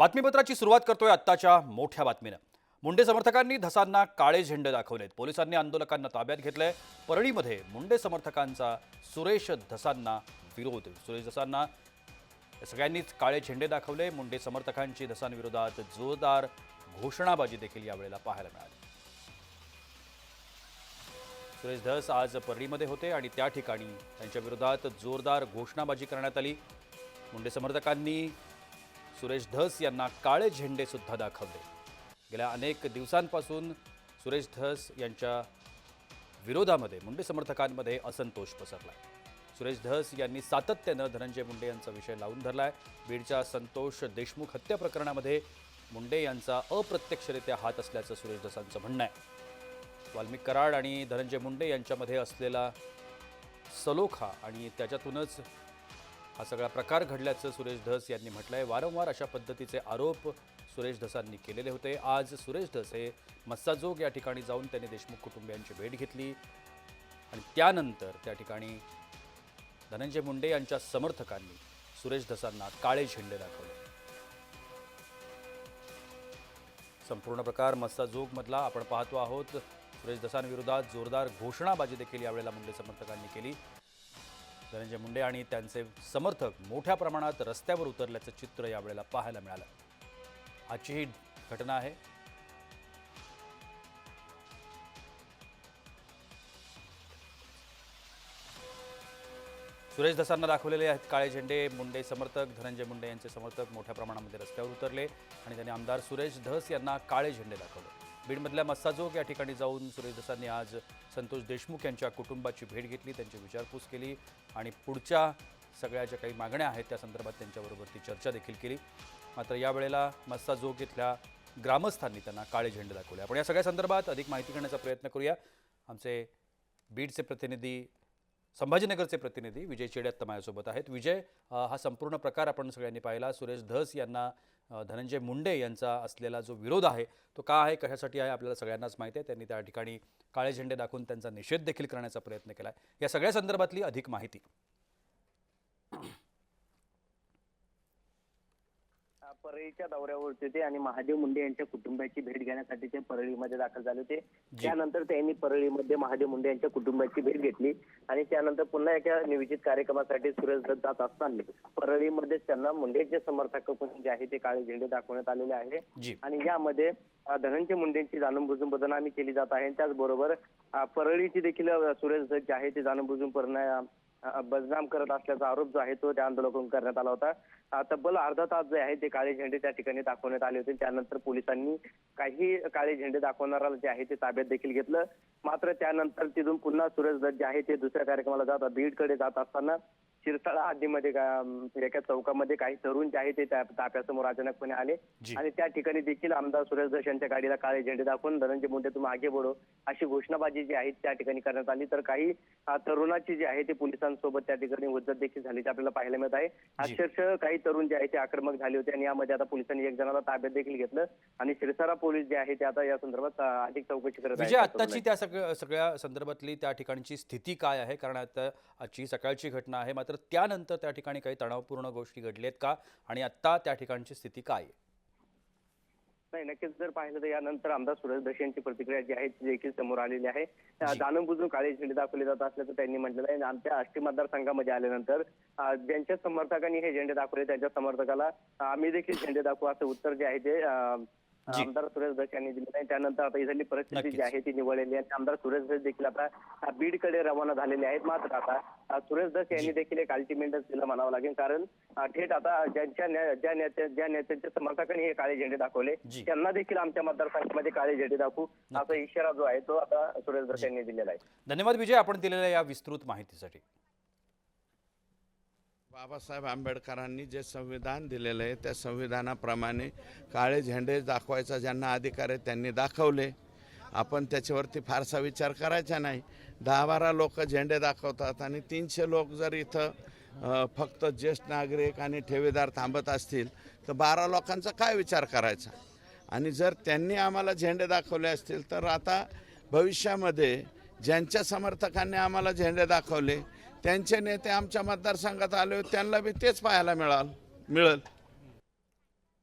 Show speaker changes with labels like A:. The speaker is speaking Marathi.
A: बातमीपत्राची सुरुवात करतोय आत्ताच्या मोठ्या बातमीनं. मुंडे समर्थकांनी धसांना काळे झेंडे दाखवलेत. पोलिसांनी आंदोलकांना ताब्यात घेतलंय. परळीमध्ये मुंडे समर्थकांचा सुरेश धसांना विरोध. सुरेश धसांना सगळ्यांनीच काळे झेंडे दाखवले. मुंडे समर्थकांची धसांविरोधात जोरदार घोषणाबाजी देखील यावेळेला पाहायला मिळाली. सुरेश धस आज परळीमध्ये होते आणि त्या ठिकाणी त्यांच्या विरोधात जोरदार घोषणाबाजी करण्यात आली. मुंडे समर्थकांनी सुरेश धस यांना काळे झेंडे सुद्धा दाखवले. गेल्या अनेक दिवसांपासून सुरेश धस यांच्या विरोधामध्ये मुंडे समर्थकांमध्ये असंतोष पसरला सुरेश धस यांनी सातत्यानं धनंजय मुंडे यांचा विषय लावून धरलाय. बीडच्या संतोष देशमुख हत्या प्रकरणामध्ये मुंडे यांचा अप्रत्यक्षरित्या हात असल्याचं सुरेश धसांचं म्हणणं आहे. वाल्मिक कराड आणि धनंजय मुंडे यांच्यामध्ये असलेला सलोखा आणि त्याच्यातूनच हा सगळा प्रकार घडल्याचं सुरेश धस यांनी म्हटलं आहे वारंवार अशा पद्धतीचे आरोप सुरेश धसांनी केलेले होते. आज सुरेश धस हे मस्साजोग या ठिकाणी जाऊन त्यांनी देशमुख कुटुंबियांची भेट घेतली. आणि त्यानंतर त्या ठिकाणी धनंजय मुंडे यांच्या समर्थकांनी सुरेश धसांना काळे झेंडे दाखवले. संपूर्ण प्रकार मस्साजोगमधला आपण पाहतो आहोत. सुरेश धसांविरोधात जोरदार घोषणाबाजी देखील यावेळेला मुंडे समर्थकांनी केली. धनंजय मुंडे आणि त्यांचे समर्थक मोठ्या प्रमाणात रस्त्यावर उतरल्याचं चित्र यावेळेला पाहायला मिळालं. आजची ही घटना आहे. सुरेश धसांना दाखवलेले आहेत काळे झेंडे. मुंडे समर्थक धनंजय मुंडे यांचे समर्थक मोठ्या प्रमाणामध्ये रस्त्यावर उतरले आणि त्यांनी आमदार सुरेश धस यांना काळे झेंडे दाखवले. बीडमधल्या मस्साजोग या ठिकाणी जाऊन सुरेश दसांनी आज संतोष देशमुख यांच्या कुटुंबाची भेट घेतली त्यांची विचारपूस केली आणि पुढच्या सगळ्या ज्या काही मागण्या आहेत त्या संदर्भात त्यांच्याबरोबर ती चर्चा देखील केली. मात्र यावेळेला मस्साजोग इथल्या ग्रामस्थांनी त्यांना काळे झेंडे दाखवले. आपण या सगळ्या संदर्भात अधिक माहिती घेण्याचा प्रयत्न करूया. आमचे बीडचे प्रतिनिधी संभाजीनगरचे प्रतिनिधी विजय चेडे माझ्यासोबत आहेत. विजय हा संपूर्ण प्रकार आपण सगळ्यांनी पाहिला. सुरेश धस यांना धनंजय मुंडे यांचा असलेला जो विरोध आहे तो का आहे कशासाठी आहे आपल्याला सगळ्यांनाच माहिती आहे. त्यांनी त्या ठिकाणी काळे झेंडे दाखवून त्यांचा निषेध देखील करण्याचा प्रयत्न केला आहे या सगळ्या संदर्भातली अधिक माहिती.
B: परळीच्या दौऱ्यावरती होते आणि महादेव मुंडे यांच्या कुटुंबाची भेट घेण्यासाठी ते परळीमध्ये दाखल झाले होते. त्यानंतर त्यांनी परळीमध्ये महादेव मुंडे यांच्या कुटुंबाची भेट घेतली आणि त्यानंतर पुन्हा एका नियोजित कार्यक्रमासाठी सुरेश दत्त जात असताना परळीमध्ये त्यांना मुंडेचे समर्थक जे आहे ते काळे झेंडे दाखवण्यात आलेले आहे. आणि यामध्ये धनंजय मुंडेंची जाणून बदनामी केली जात आहे. त्याचबरोबर परळीची देखील सुरेश दत्त जे आहे ते जाणून परणा अ, बदनाम करत असल्याचा आरोप जो आहे तो त्या आंदोलकांकडून करण्यात आला होता. तब्बल अर्धा तास जे आहे ते काळे झेंडे त्या ठिकाणी दाखवण्यात आले होते. त्यानंतर पोलिसांनी काही काळे झेंडे दाखवणारा जे आहे ते ताब्यात देखील घेतलं. मात्र त्यानंतर तिथून पुन्हा सुरेश दत्त जे आहे ते दुसऱ्या कार्यक्रमाला जात बीडकडे जात असताना शिरसाळा हद्दीमध्ये का- एका चौकामध्ये काही तरुण जे आहे ते त्या ताप्यासमोर अचानकपणे आले. आणि त्या ठिकाणी देखील आमदार सुरेश दस यांच्या गाडीला काळे झेंडे दाखवून धनंजय मुंडे तुम्ही आगे बढो. अशी घोषणाबाजी जी आहे त्या ठिकाणी करण्यात आली. तर काही तरुणाची जी आहे ते पोलिसांसोबत त्या ठिकाणी हुज्जत देखील झाली आपल्याला पाहायला मिळत आहे. अक्षरशः काही तरुण जे आहे ते आक्रमक झाले होते आणि यामध्ये आता पोलिसांनी एक जणाला ताब्यात देखील घेतलं. आणि शिरसारा पोलीस जे आहे ते आता या संदर्भात अधिक चौकशी करत
A: विजय
B: आहेत
A: आत्ताची त्या सगळ्या सगळ्या संदर्भातली त्या ठिकाणची स्थिती काय आहे? कारण आता आजची सकाळची घटना आहे मात्र त्यानंतर त्या ठिकाणी काही तणावपूर्ण गोष्टी घडल्यात का? आणि आत्ता त्या ठिकाणची स्थिती काय आहे?
B: नाही नक्कीच जर पाहिलं तर यानंतर आमदार सुरेश दश यांची प्रतिक्रिया जी आहे ती देखील समोर आलेली आहे जाणून बुजून काळे झेंडे दाखवले जात असल्याचं त्यांनी म्हटलेलं आहे आणि आमच्या आष्टी मतदारसंघामध्ये आल्यानंतर ज्यांच्या समर्थकांनी हे झेंडे दाखवले त्यांच्या समर्थकाला आम्ही देखील झेंडे दाखवू असं उत्तर जे आहे ते. आमदार सुरेश दस यांनी दिलेलं आहे त्यानंतर आता इथली परिस्थिती. जी आहे ती निवडलेली आहे. आणि आमदार सुरेश दस देखील आता बीडकडे रवाना झालेले आहेत. मात्र आता सुरेश दस यांनी देखील एक अल्टिमेटच दिलं म्हणावं लागेल. कारण थेट आता ज्यांच्या ज्या नेत्या ज्या नेत्यांच्या समर्थकांनी हे काळे झेंडे दाखवले. त्यांना देखील आमच्या मतदारसंघामध्ये काळे झेंडे दाखवू असा इशारा जो आहे तो आता सुरेश दस यांनी दिलेला आहे.
A: धन्यवाद विजय. आपण दिलेल्या या विस्तृत माहितीसाठी.
C: बाबासाहेब आंबेडकरांनी जे संविधान दिलेलं आहे त्या संविधानाप्रमाणे काळे झेंडे दाखवायचा ज्यांना अधिकार आहे त्यांनी दाखवले. आपण त्याच्यावरती फारसा विचार करायचा नाही. दहा बारा लोक झेंडे दाखवतात आणि तीनशे लोक जर इथं फक्त ज्येष्ठ नागरिक आणि ठेवीदार थांबत असतील तर बारा लोकांचा काय विचार करायचा? आणि जर त्यांनी आम्हाला झेंडे दाखवले असतील तर आता भविष्यामध्ये ज्यांच्या समर्थकांनी आम्हाला झेंडे दाखवले त्यांचे नेते आमच्या मतदारसंघात आले होते, त्यांना बी तेच पाहायला मिळाल मिळेल.